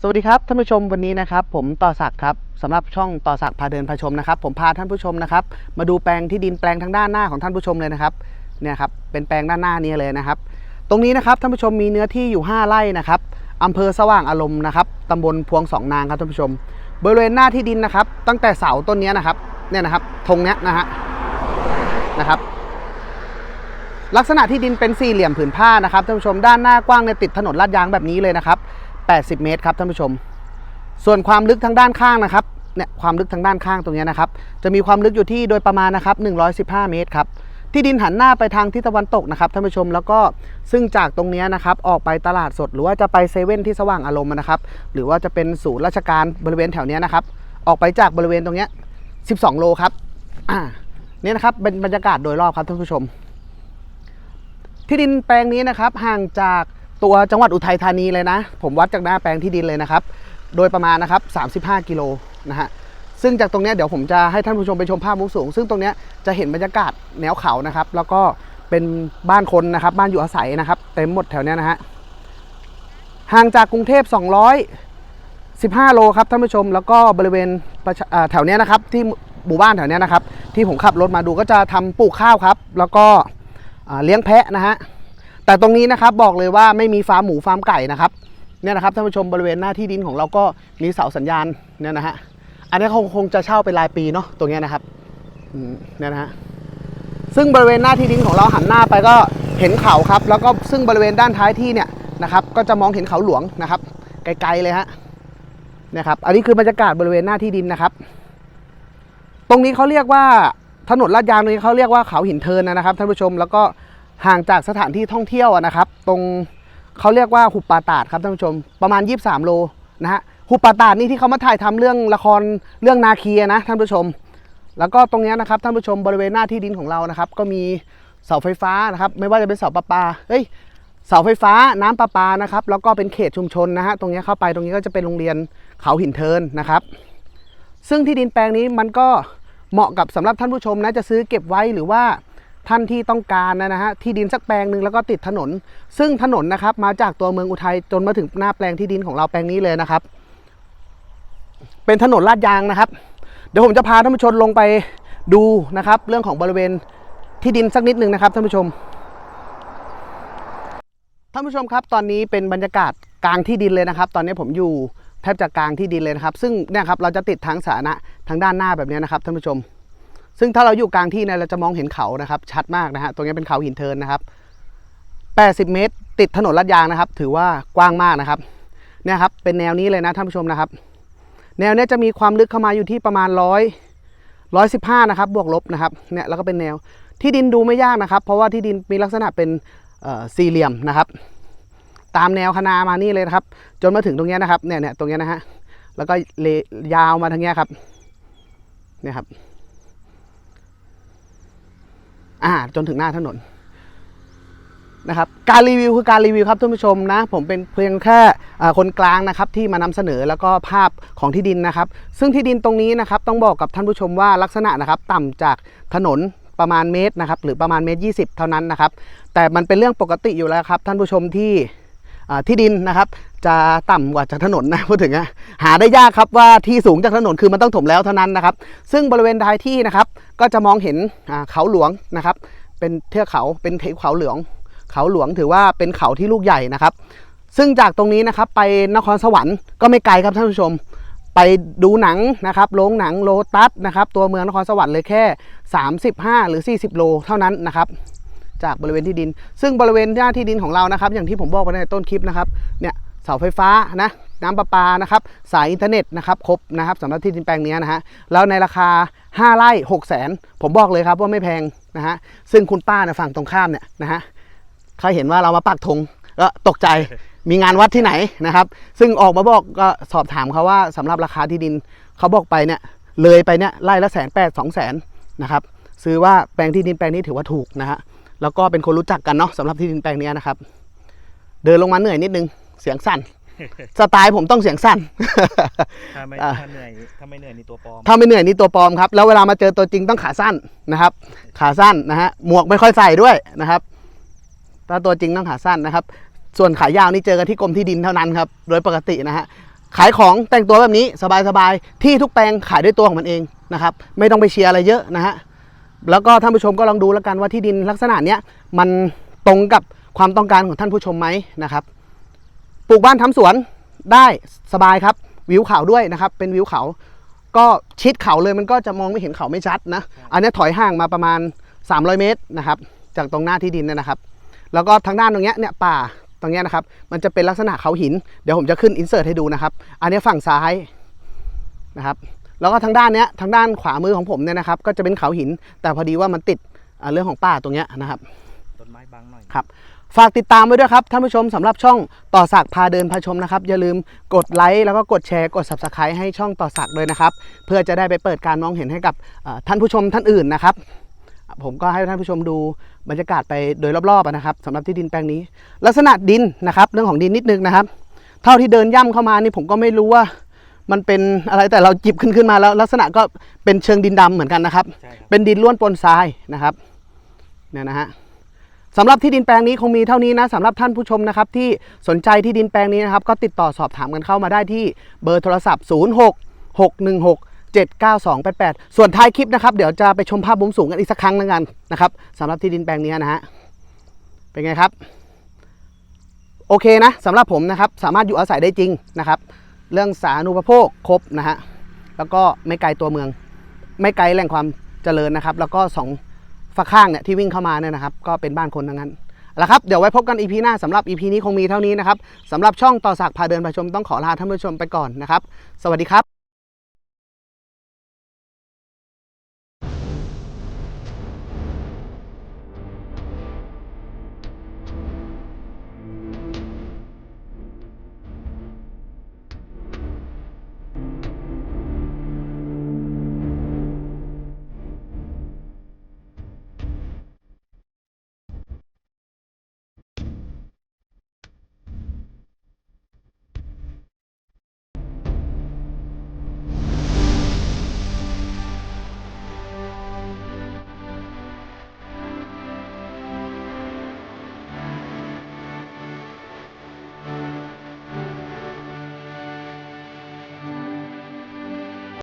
สวัสดีครับท่านผู้ชมวันนี้นะครับผมต่อศักดิ์ครับสำหรับช่องต่อศักดิ์พาเดินพาชมนะครับผมพาท่านผู้ชมนะครับมาดูแปลงที่ดินแปลงทางด้านหน้าของท่านผู้ชมเลยนะครับเนี่ยครับเป็นแปลงด้านหน้านี้เลยนะครับ ตรงนี้นะครับท่านผู้ชมมีเนื้อที่อยู่ 5 ไร่นะครับอำเภอสว่างอารมณ์นะครับตำบลพวงสองนางครับท่านผู้ชม บริเวณหน้าที่ดินนะครับ ตั้งแต่เสาต้นนี้นะครับเนี่ยนะครับธงเนี้ยนะฮะนะครับลักษณะที่ดินเป็นสี่เหลี่ยมผืนผ้านะครับท่านผู้ชมด้านหน้ากว้างเนี่ยติดถนนลาดยางแบบนี้เลยนะครับ 80 เมตรครับท่านผู้ชม ส่วนความลึกทางด้านข้างนะครับเนี่ยความลึกทางด้านข้างตรงนี้นะครับ จะมีความลึกอยู่ที่โดยประมาณนะครับ 115 เมตรครับ ที่ดินหันหน้าไปทางทิศตะวันตกนะครับท่านผู้ชม แล้วก็ซึ่งจากตรงนี้นะครับ ออกไปตลาดสด หรือว่าจะไปเซเว่นที่สว่างอารมณ์นะครับ หรือว่าจะเป็นศูนย์ราชการบริเวณแถวเนี้ยนะครับ ออกไปจากบริเวณตรงนี้ 12 โลครับอ่าเนี่ยนะครับเป็นบรรยากาศโดยรอบครับท่านผู้ชม ที่ดินแปลงนี้นะครับห่างจาก ตัวจังหวัดอุทัยธานีเลยนะ ผมวัดจากหน้าแปลงที่ดินเลยนะครับ โดยประมาณนะครับ 35 กิโลนะฮะซึ่งจากตรงนี้เดี๋ยวผมจะให้ท่านผู้ชมไปชมภาพมุมสูง ซึ่งตรงนี้จะเห็นบรรยากาศแนวเขานะครับ แล้วก็เป็นบ้านคนนะครับ บ้านอยู่อาศัยนะครับ เต็มหมดแถวเนี้ยนะฮะห่างจากกรุงเทพ 215 โลครับท่านผู้ชม แล้วก็บริเวณแถวเนี้ยนะครับ ที่หมู่บ้านแถวเนี้ยนะครับ ที่ผมขับรถมาดูก็จะทำปลูกข้าวครับ แล้วก็เลี้ยงแพะนะฮะ แต่ตรงนี้นะครับบอกเลยว่าไม่มีฟาร์มหมูฟาร์มไก่นะครับเนี่ยนะครับท่านผู้ชมบริเวณหน้าที่ดินของเราก็มีเสาสัญญาณเนี่ยนะฮะอันนี้คงคงจะเช่าเป็นรายปีเนาะตรงเนี้ยนะครับเนี่ยนะฮะซึ่งบริเวณหน้าที่ดินของเราหันหน้าไปก็เห็นเขาครับ แล้วก็ซึ่งบริเวณด้านท้ายที่เนี่ยนะครับ ก็จะมองเห็นเขาหลวงนะครับ ไกลๆเลยฮะเนี่ยครับอันนี้คือบรรยากาศบริเวณหน้าที่ดินนะครับ ตรงนี้เขาเรียกว่าถนนลาดยางตรงนี้เขาเรียกว่าเขาหินเทินนะครับท่านผู้ชมแล้วก็ ห่างจากสถานที่ท่องเที่ยวนะครับ ตรงเขาเรียกว่าหุบป่าตาดครับท่านผู้ชม ประมาณ 23 โลนะฮะหุบป่าตาดนี่ที่เขามาถ่ายทำเรื่องละครเรื่องนาคีนะท่านผู้ชม แล้วก็ตรงเนี้ยนะครับท่านผู้ชมบริเวณหน้าที่ดินของเรานะครับ ก็มีเสาไฟฟ้านะครับ ไม่ว่าจะเป็นเสาประปาเฮ้ยเสาไฟฟ้าน้ำประปานะครับ แล้วก็เป็นเขตชุมชนนะฮะตรงเนี้ยเข้าไปตรงนี้ก็จะเป็นโรงเรียนเขาหินเทินนะครับ ซึ่งที่ดินแปลงนี้มันก็เหมาะกับสำหรับท่านผู้ชมนะจะซื้อเก็บไว้หรือว่า ท่านที่ต้องการนะนะฮะที่ดินสักแปลงหนึ่งแล้วก็ติดถนน ซึ่งถนนนะครับมาจากตัวเมืองอุทัยจนมาถึงหน้าแปลงที่ดินของเราแปลงนี้เลยนะครับ เป็นถนนลาดยางนะครับ เดี๋ยวผมจะพาท่านผู้ชมลงไปดูนะครับ เรื่องของบริเวณที่ดินสักนิดหนึ่งนะครับท่านผู้ชมท่านผู้ชมครับตอนนี้เป็นบรรยากาศกลางที่ดินเลยนะครับ ตอนนี้ผมอยู่แทบจะกลางที่ดินเลยนะครับ ซึ่งเนี่ยครับเราจะติดทางสาธารณะทางด้านหน้าแบบนี้นะครับท่านผู้ชม ซึ่งถ้าเราอยู่กลางที่เนี่ยเราจะมองเห็นเขานะครับ ชัดมากนะฮะตรงนี้เป็นเขาหินเทินนะครับ 80 เมตร ติดถนนลาดยางนะครับ ถือว่ากว้างมากนะครับเนี่ยครับเป็นแนวนี้เลยนะท่านผู้ชมนะครับ แนวเนี้ยจะมีความลึกเข้ามาอยู่ที่ประมาณร้อยร้อยสิบห้านะครับบวกลบนะครับเนี่ยแล้วก็เป็นแนวที่ดินดูไม่ยากนะครับ เพราะว่าที่ดินมีลักษณะเป็นสี่เหลี่ยมนะครับ ตามแนวคณามานี่เลยนะครับ จนมาถึงตรงเนี้ยนะครับเนี่ยเนี่ยตรงเนี้ยนะฮะแล้วก็เลยยาวมาทางเนี้ยครับเนี่ยครับ อ่าจนถึงหน้าถนนนะครับการรีวิวคือการรีวิวครับท่านผู้ชมนะ ผมเป็นเพียงแค่คนกลางนะครับที่มานำเสนอแล้วก็ภาพของที่ดินนะครับ ซึ่งที่ดินตรงนี้นะครับต้องบอกกับท่านผู้ชมว่าลักษณะนะครับต่ำจากถนนประมาณเมตรนะครับหรือประมาณเมตรยีเท่านั้นนะครับ แต่มันเป็นเรื่องปกติอยู่แล้วครับท่านผู้ชมที่ ที่ดินนะครับจะต่ำกว่าจากถนนนะพูดถึงอะหาได้ยากครับว่าที่สูงจากถนนคือมันต้องถมแล้วเท่านั้นนะครับ ซึ่งบริเวณท้ายที่นะครับก็จะมองเห็นเขาหลวงนะครับ เป็นเทือกเขาเป็นเทือกเขาเหลืองเขาหลวงถือว่าเป็นเขาที่ลูกใหญ่นะครับ ซึ่งจากตรงนี้นะครับไปนครสวรรค์ก็ไม่ไกลครับท่านผู้ชม ไปดูหนังนะครับโรงหนังโลตัสนะครับตัวเมืองนครสวรรค์เลยแค่ 35 หรือ 40 โลเท่านั้นนะครับ จากบริเวณที่ดิน ซึ่งบริเวณหน้าที่ดินของเรานะครับ อย่างที่ผมบอกไปในต้นคลิปนะครับเนี่ยเสาไฟฟ้านะน้ำประปานะครับสายอินเทอร์เน็ตนะครับครบนะครับสำหรับที่ดินแปลงนี้นะฮะแล้วในราคา 5ไร่6 0แสนผมบอกเลยครับว่าไม่แพงนะฮะซึ่งคุณป้าเนี่ยฝั่งตรงข้ามเนี่ยนะฮะเขาเห็นว่าเรามาปักธงก็ตกใจมีงานวัดที่ไหนนะครับ ซึ่งออกมาบอกก็สอบถามเขาว่าสำหรับราคาที่ดินเขาบอกไปเนี่ยเลยไปเนี่ยไร่ละแสนแปดสองแสนนะครับซื้อว่าแปลงที่ดินแปลงนี้ถือว่าถูกนะฮะ แล้วก็เป็นคนรู้จักกันเนาะสำหรับที่ดินแปลงเนี้ยนะครับ เดินลงมาเหนื่อยนิดนึงเสียงสั่นสไตล์ผมต้องเสียงสั่นถ้าไม่อะถ้าเหนื่อยถ้าไม่เหนื่อยนี่ตัวปลอม ถ้าไม่เหนื่อยนี่ตัวปลอมครับ แล้วเวลามาเจอตัวจริงต้องขาสั้นนะครับ ขาสั้นนะฮะ หมวกไม่ค่อยใส่ด้วยนะครับ ถ้าตัวจริงต้องขาสั้นนะครับ ส่วนขายาวนี่เจอกันที่กรมที่ดินเท่านั้นครับ โดยปกตินะฮะ ขายของแต่งตัวแบบนี้สบายๆ ที่ทุกแปลงขายด้วยตัวของมันเองนะครับ ไม่ต้องไปเชียร์อะไรเยอะนะฮะ แล้วก็ท่านผู้ชมก็ลองดูแล้วกันว่าที่ดินลักษณะเนี้ยมันตรงกับความต้องการของท่านผู้ชมไหมนะครับ ปลูกบ้านทำสวนได้สบายครับ วิวเขาด้วยนะครับ เป็นวิวเขา ก็ชิดเขาเลยมันก็จะมองไม่เห็นเขาไม่ชัดนะ อันนี้ถอยห่างมาประมาณ 300 เมตรนะครับ จากตรงหน้าที่ดินเนยนะครับ แล้วก็ทางด้านตรงเนี้ยเนี่ยป่าตรงเนี้ยนะครับ มันจะเป็นลักษณะเขาหิน เดี๋ยวผมจะขึ้นอินเสิร์ตให้ดูนะครับ อันนี้ฝั่งซ้ายนะครับ แล้วก็ทางด้านเนี้ยทางด้านขวามือของผมเนี่ยนะครับก็จะเป็นเขาหิน แต่พอดีว่ามันติดอ่าเรื่องของป่าตรงเนี้ยนะครับต้นไม้บังหน่อยครับฝากติดตามไว้ด้วยครับท่านผู้ชมสำหรับช่องต่อสักพาเดินพาชมนะครับ อย่าลืมกดไลค์แล้วก็กดแชร์กด subscribe ให้ช่องต่อสักด้วยนะครับ เพื่อจะได้ไปเปิดการมองเห็นให้กับเอ่อท่านผู้ชมท่านอื่นนะครับ ผมก็ให้ท่านผู้ชมดูบรรยากาศไปโดยรอบๆอะนะครับสำหรับที่ดินแปลงนี้ ลักษณะดินนะครับ เรื่องของดินนิดนึงนะครับ เท่าที่เดินย่ำเข้ามานี่ผมก็ไม่รู้ว่า มันเป็นอะไรแต่เราจิบขึ้นขึ้นมาแล้วลักษณะก็เป็นเชิงดินดำเหมือนกันนะครับใช่ครับ เป็นดินล้วนปนทรายนะครับเนี่ยนะฮะสำหรับที่ดินแปลงนี้คงมีเท่านี้นะสำหรับท่านผู้ชมนะครับที่สนใจที่ดินแปลงนี้นะครับ ก็ติดต่อสอบถามกันเข้ามาได้ที่เบอร์โทรศัพท์ 0 6 6 1 6 7 9 2 8 8 ส่วนท้ายคลิปนะครับ เดี๋ยวจะไปชมภาพมุมสูงกันอีกสักครั้งนึงกันนะครับสำหรับที่ดินแปลงนี้นะฮะเป็นไงครับ โอเคนะสำหรับผมนะครับ สามารถอยู่อาศัยได้จริงนะครับ เรื่องสาธารณูปโภคครบนะฮะแล้วก็ไม่ไกลตัวเมือง ไม่ไกลแหล่งความเจริญนะครับ แล้วก็สองฝักข้างเนี่ยที่วิ่งเข้ามาเนี่ยนะครับ ก็เป็นบ้านคนทั้งนั้นแล้วครับ เดี๋ยวไว้พบกันอีพีหน้าสำหรับอีพีนี้คงมีเท่านี้นะครับสำหรับช่องต่อสักพาเดินพาชมต้องขอลาท่านผู้ชมไปก่อนนะครับ สวัสดีครับ